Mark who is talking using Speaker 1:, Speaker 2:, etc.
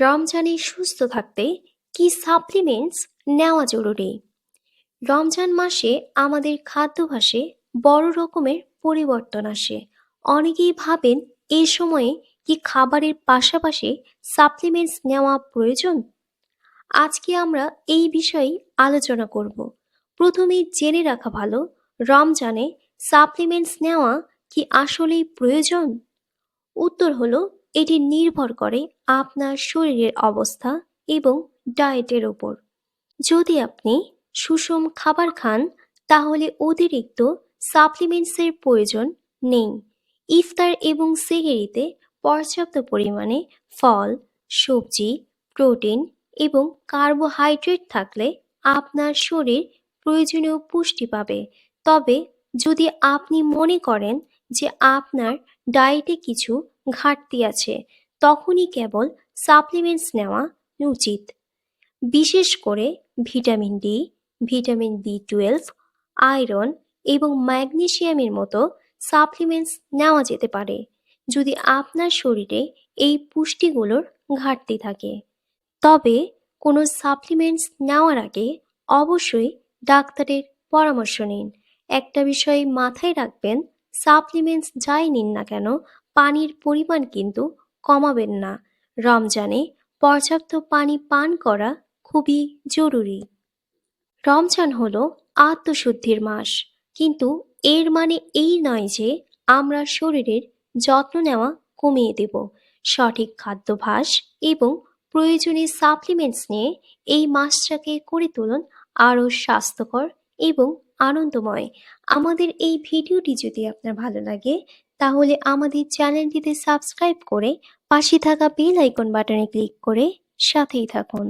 Speaker 1: রমজানে সুস্থ থাকতে কি সাপ্লিমেন্টস নেওয়া জরুরি? রমজান মাসে আমাদের খাদ্যাভ্যাসে বড় রকমের পরিবর্তন আসে। অনেকেই ভাবেন এই সময়ে কি খাবারের পাশাপাশি সাপ্লিমেন্টস নেওয়া প্রয়োজন? আজকে আমরা এই বিষয়ে আলোচনা করব। প্রথমে জেনে রাখা ভালো, রমজানে সাপ্লিমেন্টস নেওয়া কি আসলেই প্রয়োজন? উত্তর হলো এটি নির্ভর করে আপনার শরীরের অবস্থা এবং ডায়েটের ওপর। যদি আপনি সুষম খাবার খান, তাহলে অতিরিক্ত সাপ্লিমেন্টসের প্রয়োজন নেই। ইফতার এবং সেহেরিতে পর্যাপ্ত পরিমাণে ফল, সবজি, প্রোটিন এবং কার্বোহাইড্রেট থাকলে আপনার শরীর প্রয়োজনীয় পুষ্টি পাবে। তবে যদি আপনি মনে করেন যে আপনার ডায়েটে কিছু ঘাটতি আছে, তখনই কেবল সাপ্লিমেন্টস নেওয়া উচিত। বিশেষ করে vitamin D vitamin B twelve iron এবং ম্যাগনেশিয়ামের মতো সাপ্লিমেন্টস নেওয়া যেতে পারে, যদি আপনার শরীরে এই পুষ্টিগুলোর ঘাটতি থাকে। তবে কোনো সাপ্লিমেন্টস নেওয়ার আগে অবশ্যই ডাক্তারের পরামর্শ নিন। একটা বিষয় মাথায় রাখবেন সাপ্লিমেন্টস যাই নিন না কেন, পানির পরিমাণ কিন্তু কমাবেন না। রমজানে পর্যাপ্ত পানি পান করা খুবই জরুরি। রমজান হলো আত্মশুদ্ধির মাস, কিন্তু এর মানে এই নয় যে আমরা শরীরের যত্ন নেওয়া কমিয়ে দেব। সঠিক খাদ্যাভ্যাস এবং প্রয়োজনীয় সাপ্লিমেন্টস নিয়ে এই মাসটাকে করে তুলুন আরও স্বাস্থ্যকর এবং আনন্দময়। আমাদের এই ভিডিওটি যদি আপনার ভালো লাগে, তাহলে আমাদের চ্যানেলটিতে সাবস্ক্রাইব করে পাশে থাকা বেল আইকন বাটনে ক্লিক করে সাথেই থাকুন।